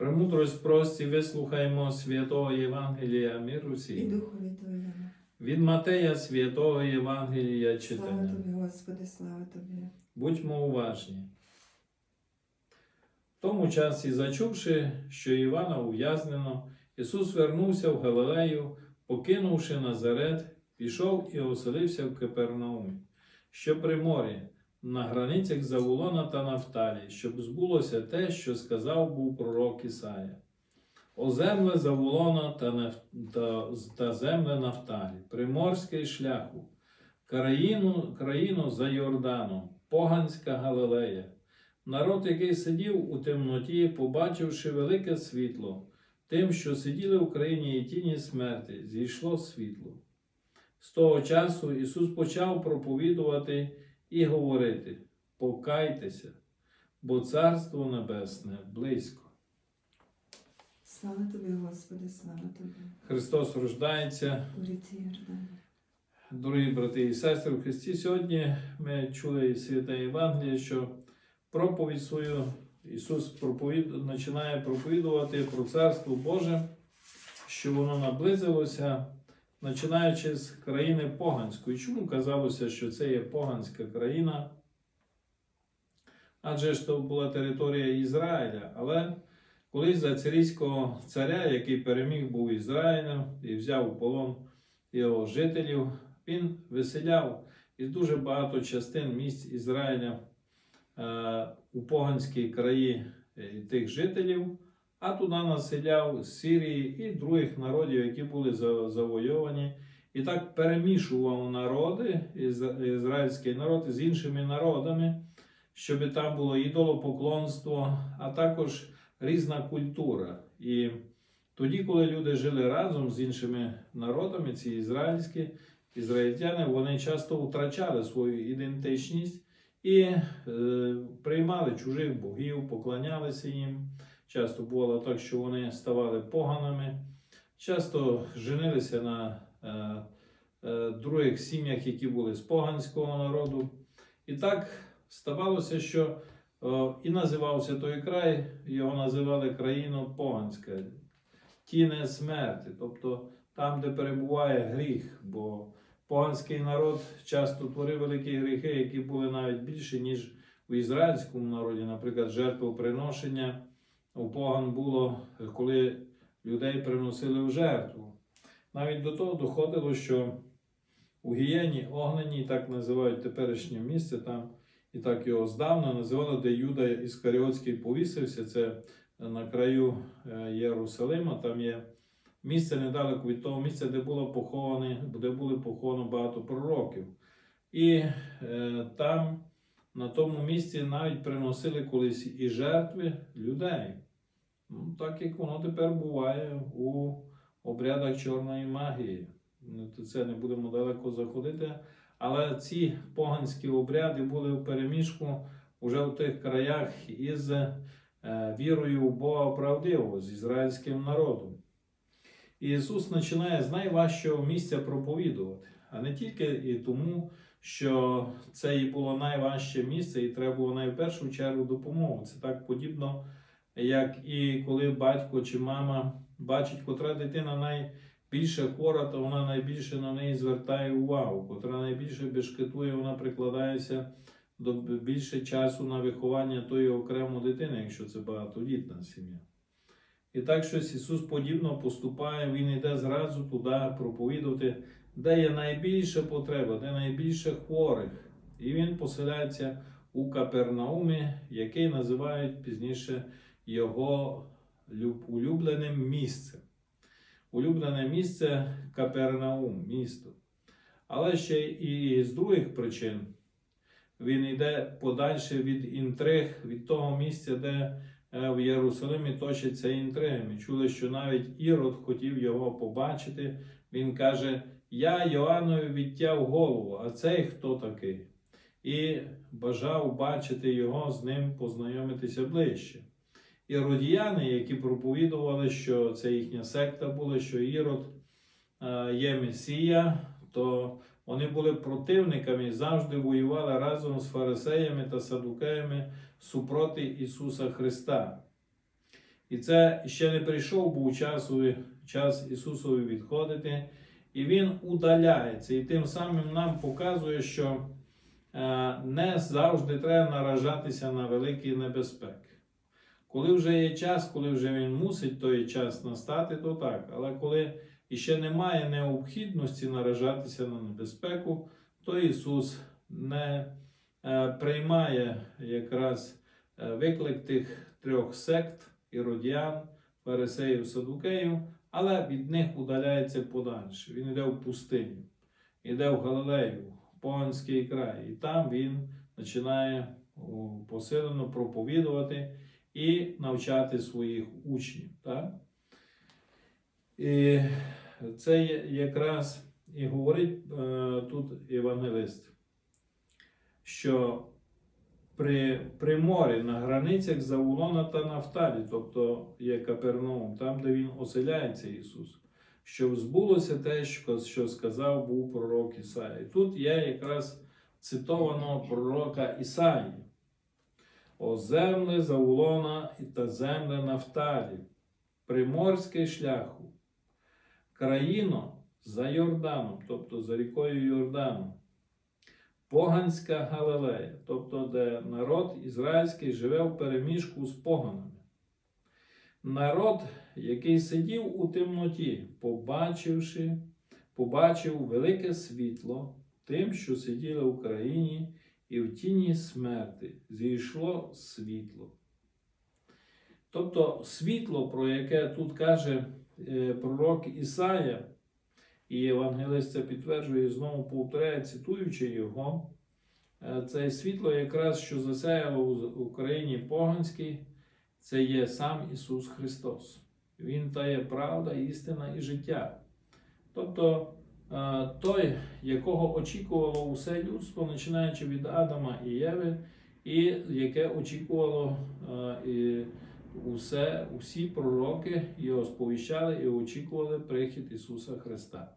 Премудрость прості вислухаймо святого Євангелія миру і. Духові Твоєму. Від Матея святого Євангелія Слава. Тобі, Господи, слава Тобі. Будьмо уважні. В тому часі, зачувши, що Івана ув'язнено, Ісус вернувся в Галилею, покинувши Назарет, пішов і оселився в Капернаумі, що при морі, на границях Завулона та Нафталі, щоб збулося те, що сказав був пророк Ісая. О земле Завулона та, Неф- та, та земле Нафталі, приморський шляху, країну, країну за Йорданом, поганська Галилея. Народ, який сидів у темноті, побачивши велике світло, тим, що сиділи в країні і тіні смерти, зійшло світло. З того часу Ісус почав проповідувати і говорити: Покайтеся, бо Царство Небесне близько. Слава Тобі, Господи, слава Тобі. Христос рождається. Дорогі брати і сестри в Христі, сьогодні ми чули із Святе Євангелія, що проповідь свою Ісус проповід... починає проповідувати про Царство Боже, що воно наблизилося, починаючи з країни поганської. Чому казалося, що це є поганська країна? Адже ж то була територія Ізраїля, але колись за царійського царя, який переміг був Ізраїлем і взяв у полон його жителів, він виселяв із дуже багато частин місць Ізраїля е, у поганській краї е, тих жителів, а туди населяв з Сирії і других народів, які були завойовані. І так перемішував народи, ізраїльський народ з іншими народами, щоб там було ідолопоклонство, а також різна культура. І тоді, коли люди жили разом з іншими народами, ці ізраїльські, ізраїльтяни, вони часто втрачали свою ідентичність і е, приймали чужих богів, поклонялися їм. Часто бувало так, що вони ставали поганими, часто женилися на е, е, других сім'ях, які були з поганського народу. І так ставалося, що е, і називався той край, його називали країною поганська, тіне смерті, тобто там, де перебуває гріх, бо поганський народ часто творив великі гріхи, які були навіть більші, ніж у ізраїльському народі. Наприклад, жертвоприношення у поган було, коли людей приносили в жертву. Навіть до того доходило, що у гієні огненій, так називають теперішнє місце, там і так його здавна називали, де Юда Іскаріотський повісився. Це на краю е, Єрусалима. Там є місце недалеко від того місця, де було поховані, де були поховані багато пророків. І е, там, на тому місці, навіть приносили колись і жертви людей. Ну, так як воно тепер буває у обрядах чорної магії. Ну, Це не будемо далеко заходити. Але ці поганські обряди були в переміжку вже в тих краях із е, вірою в Бога правдивого, з ізраїльським народом. Ісус починає з найважчого місця проповідувати, а не тільки і тому, що це і було найважче місце, і треба було найпершу чергу допомогу. Це так подібно, як і коли батько чи мама бачить, котра дитина найбільше хвора, то вона найбільше на неї звертає увагу, котра найбільше бешкетує, вона прикладається до більше часу на виховання тої окремої дитини, якщо це багатодітна сім'я. І так щось Ісус подібно поступає, Він йде зразу туди проповідувати, де є найбільша потреба, де найбільше хворих. І Він поселяється у Капернаумі, який називають пізніше його улюбленим місцем. Улюблене місце Капернаум, місто. Але ще і з других причин він йде подальше від інтриг, від того місця, де в Єрусалимі точаться інтриги. Ми чули, що навіть Ірод хотів його побачити. Він каже: Я Йоаннові відтяв голову, а цей хто такий? І бажав бачити його, з ним познайомитися ближче. Іродіяни, які проповідували, що це їхня секта була, що Ірод е, є Месія, то вони були противниками і завжди воювали разом з фарисеями та садукеями супроти Ісуса Христа. І це ще не прийшов був часу, час Ісусові відходити, і Він удаляється. І тим самим нам показує, що е, не завжди треба наражатися на великі небезпеки. Коли вже є час, коли вже він мусить той час настати, то так. Але коли іще немає необхідності наражатися на небезпеку, то Ісус не е, приймає якраз е, виклик тих трьох сект іродіян, фарисеїв, садукеїв, але від них удаляється подальше. Він йде в пустиню, йде в Галилею, в Поганський край, і там він починає посилено проповідувати і навчати своїх учнів. Так? І це якраз і говорить е, тут євангелист, що при, при морі на границях Завулона та Нафталі, тобто є Капернаум, там, де він оселяється Ісус, щоб збулося те, що, що сказав був пророк Ісаїя. І тут є якраз цитовано пророка Ісаї. О земле Завулона та земле Нафталі, приморський шляху, країно за Йорданом, тобто за рікою Йорданом, Поганська Галилея, тобто де народ ізраїльський живе в переміжку з поганами. Народ, який сидів у темноті, побачивши, побачив велике світло тим, що сиділи в країні, і в тіні смерти зійшло світло. Тобто світло, про яке тут каже пророк Ісая, і Євангелист це підтверджує, знову повторяє, цитуючи його, е, це світло, якраз що засяяло в Україні поганській, це є сам Ісус Христос. Він та є правда, істина і життя. Тобто е, той, якого очікувало усе людство, починаючи від Адама і Єви, і яке очікувало е, і усе, усі пророки його сповіщали і очікували прихід Ісуса Христа.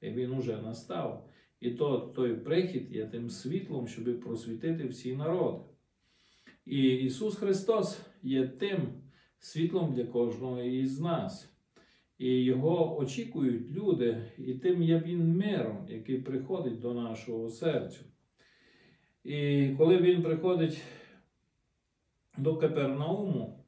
І Він уже настав. І то, той прихід є тим світлом, щоб просвітити всі народи. І Ісус Христос є тим світлом для кожного із нас. І Його очікують люди, і тим є Він миром, який приходить до нашого серця. І коли Він приходить до Капернауму,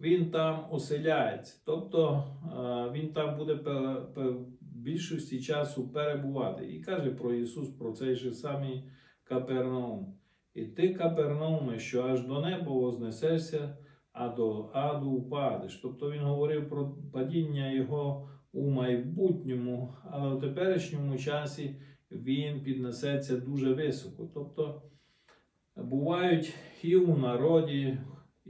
він там оселяється. Тобто е, він там буде пе- більшості часу перебувати. І каже про Ісус про цей же самий Капернаум. І ти, Капернауме, що аж до неба вознесешся, а до аду впадеш. Тобто він говорив про падіння його у майбутньому, але в теперішньому часі він піднесеться дуже високо. Тобто бувають і у народі,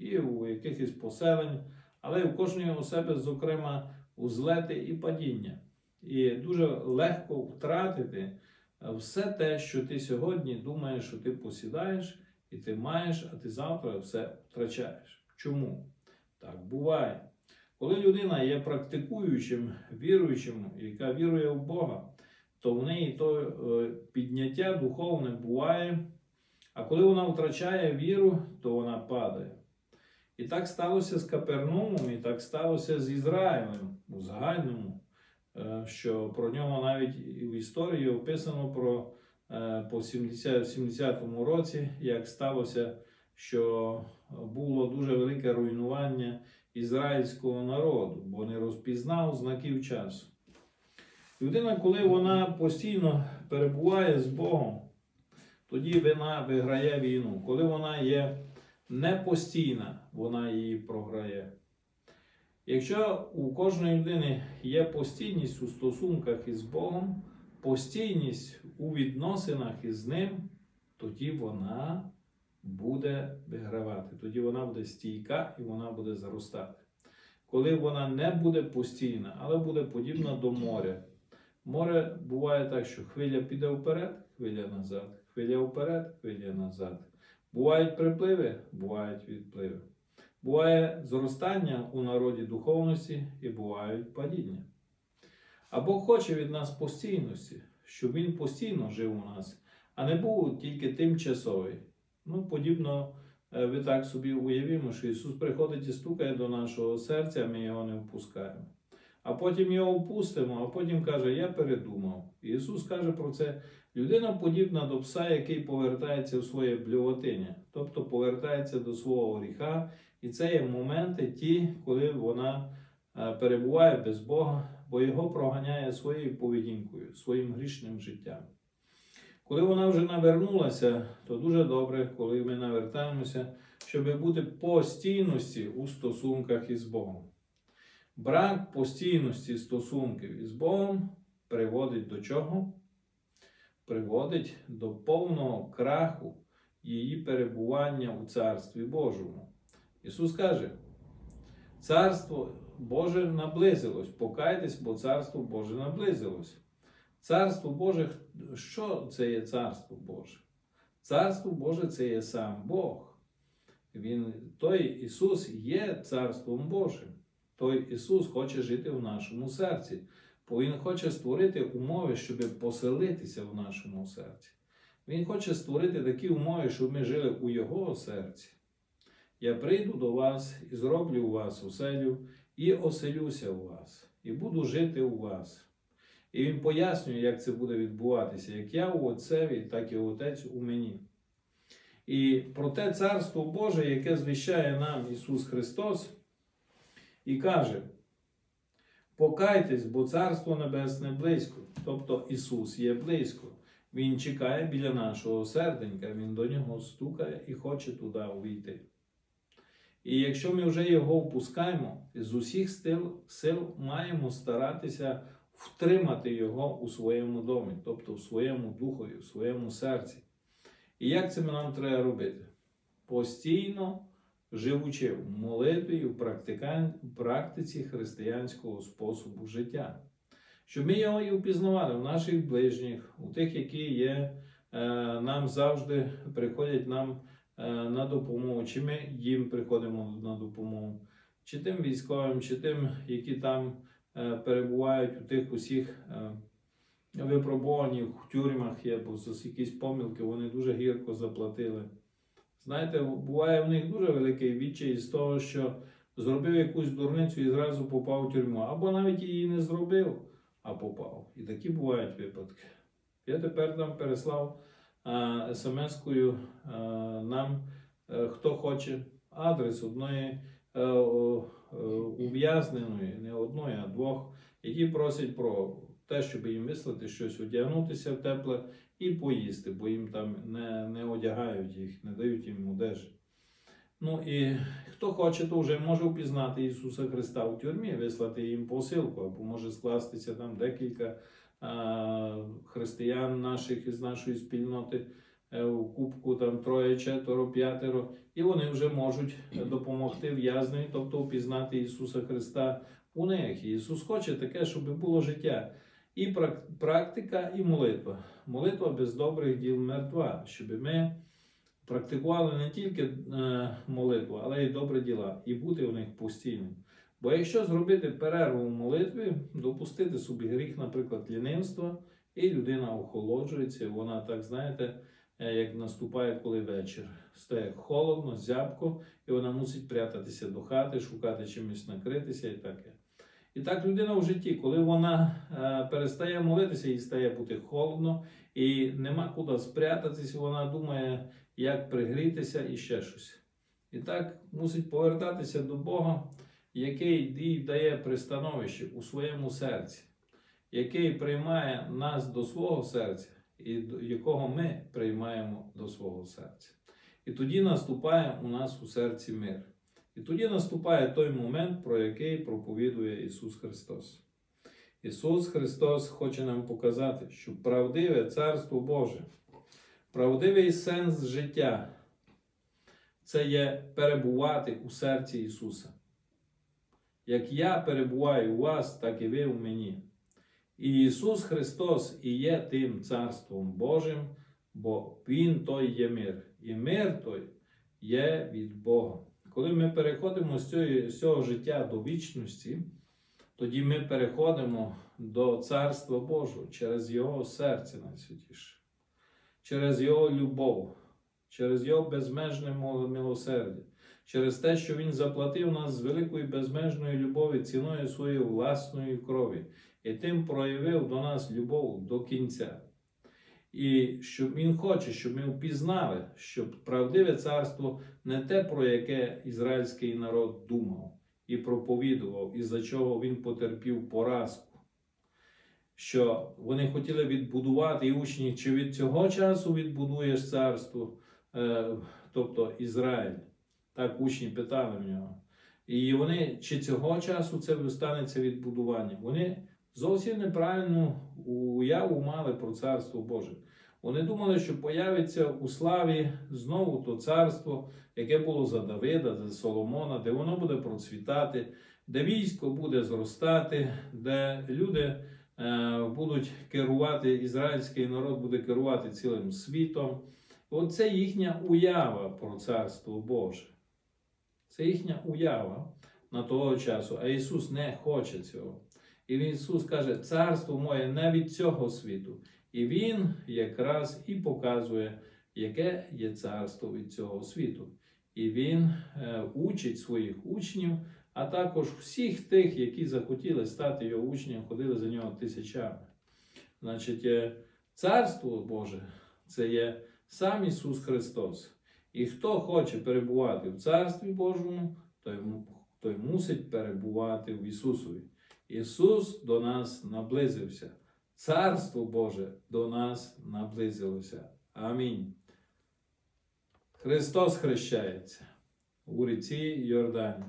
і у якихось поселень, але у кожної себе, зокрема, узлети і падіння. І дуже легко втратити все те, що ти сьогодні думаєш, що ти посідаєш, і ти маєш, а ти завтра все втрачаєш. Чому? Так буває. Коли людина є практикуючим, віруючим, яка вірує в Бога, то в неї то е, підняття духовне буває. А коли вона втрачає віру, то вона падає. І так сталося з Капернаумом, і так сталося з Ізраїлем у загальному, е, що про нього навіть в історії описано про е, по 70, 70-му році, як сталося, що було дуже велике руйнування ізраїльського народу, бо не розпізнав знаків часу. Людина, коли вона постійно перебуває з Богом, тоді вона виграє війну. Коли вона є не постійна, вона її програє. Якщо у кожної людини є постійність у стосунках із Богом, постійність у відносинах із Ним, тоді вона буде вигравати, тоді вона буде стійка і вона буде заростати. Коли вона не буде постійна, але буде подібна до моря. Море буває так, що хвиля піде вперед, хвиля назад, хвиля вперед, хвиля назад. Бувають припливи, бувають відпливи. Буває зростання у народі духовності і бувають падіння. А Бог хоче від нас постійності, щоб Він постійно жив у нас, а не був тільки тимчасовий. Ну, подібно е, ви так собі уявімо, що Ісус приходить і стукає до нашого серця, ми його не впускаємо. А потім його впустимо, а потім каже, я передумав. І Ісус каже про це. Людина подібна до пса, який повертається в своє блювотиння, тобто повертається до свого гріха. І це є моменти ті, коли вона е, перебуває без Бога, бо його проганяє своєю поведінкою, своїм грішним життям. Коли вона вже навернулася, то дуже добре, коли ми навертаємося, щоб бути постійності у стосунках із Богом. Брак постійності стосунків із Богом приводить до чого? Приводить до повного краху її перебування у Царстві Божому. Ісус каже: Царство Боже наблизилось, покайтесь, бо Царство Боже наблизилось. Царство Боже, що це є Царство Боже? Царство Боже це є сам Бог. Він, той Ісус є Царством Божим. Той Ісус хоче жити в нашому серці, бо Він хоче створити умови, щоб поселитися в нашому серці. Він хоче створити такі умови, щоб ми жили у Його серці. Я прийду до вас і зроблю у вас оселю, і оселюся у вас, і буду жити у вас. І він пояснює, як це буде відбуватися, як я у Отцеві, так і Отець у мені. І про те Царство Боже, яке звіщає нам Ісус Христос, і каже: Покайтесь, бо Царство Небесне близько. Тобто Ісус є близько. Він чекає біля нашого серденька, Він до нього стукає і хоче туди увійти. І якщо ми вже його впускаємо, з усіх сил, сил маємо старатися втримати його у своєму домі, тобто в своєму духові, в своєму серці. І як це нам треба робити? Постійно живучи в молитві в практиці християнського способу життя. Щоб ми його і впізнавали в наших ближніх, у тих, які є, е, нам завжди приходять нам е, на допомогу, чи ми їм приходимо на допомогу, чи тим військовим, чи тим, які там е, перебувають у тих усіх випробуваннях в тюрмах є, бо за якісь помилки вони дуже гірко заплатили. Знаєте, буває в них дуже великий відчай з того, що зробив якусь дурницю і зразу попав у тюрму, або навіть її не зробив, а попав. І такі бувають випадки. Я тепер там переслав смс-кою нам, е, хто хоче, адрес одної е, е, ув'язненої, не одної, а двох, які просять про те, щоб їм вислати щось, одягнутися в тепле і поїсти, бо їм там не, не одягають їх, не дають їм одежі. Ну і хто хоче, то вже може впізнати Ісуса Христа в тюрмі, вислати їм посилку, або може скластися там декілька а, християн наших із нашої спільноти е, у кубку там троє, четверо, п'ятеро, і вони вже можуть допомогти в'язненню, тобто впізнати Ісуса Христа у них. І Ісус хоче таке, щоб було життя. І практика, і молитва. Молитва без добрих діл мертва, щоб ми практикували не тільки е, молитву, але й добрі діла, і бути в них постійним. Бо якщо зробити перерву в молитві, допустити собі гріх, наприклад, лінивства, і людина охолоджується, вона так, знаєте, е, як наступає коли вечір. Стає холодно, зябко, і вона мусить прятатися до хати, шукати чимось накритися і таке. І так людина в житті, коли вона е, перестає молитися, їй стає бути холодно, і нема куди спрятатись, вона думає, як пригрітися і ще щось. І так мусить повертатися до Бога, який їй дає пристановище у своєму серці, який приймає нас до свого серця, і до якого ми приймаємо до свого серця. І тоді наступає у нас у серці мир. І тоді наступає той момент, про який проповідує Ісус Христос. Ісус Христос хоче нам показати, що правдиве Царство Боже, правдивий сенс життя це є перебувати у серці Ісуса. Як я перебуваю у вас, так і ви у мені. І Ісус Христос і є тим Царством Божим, бо Він той є мир. І мир той є від Бога. Коли ми переходимо з цього, життя до вічності, тоді ми переходимо до Царства Божого через Його серце найсвятіше, через Його любов, через Його безмежне милосердя, через те, що Він заплатив нас з великою безмежною любові ціною своєї власної крові, і тим проявив до нас любов до кінця. І що Він хоче, щоб ми впізнали, що правдиве царство не те, про яке ізраїльський народ думав і проповідував, і за чого він потерпів поразку. Що вони хотіли відбудувати і учні, чи від цього часу відбудуєш царство, е, тобто Ізраїль. Так учні питали в нього. І вони, чи цього часу це станеться відбудування? Вони зовсім неправильну уяву мали про царство Боже. Вони думали, що появиться у славі знову то царство, яке було за Давида, за Соломона, де воно буде процвітати, де військо буде зростати, де люди е, будуть керувати, ізраїльський народ буде керувати цілим світом. Оце їхня уява про царство Боже. Це їхня уява на того часу, а Ісус не хоче цього. І Ісус каже, царство моє не від цього світу. І Він якраз і показує, яке є царство від цього світу. І Він е, учить своїх учнів, а також всіх тих, які захотіли стати його учням, ходили за нього тисячами. Значить, е, царство Боже це є сам Ісус Христос. І хто хоче перебувати в Царстві Божому, той мусить перебувати в Ісусові. Ісус до нас наблизився. Царство Боже до нас наблизилося. Амінь. Христос хрещається у ріці Йордані.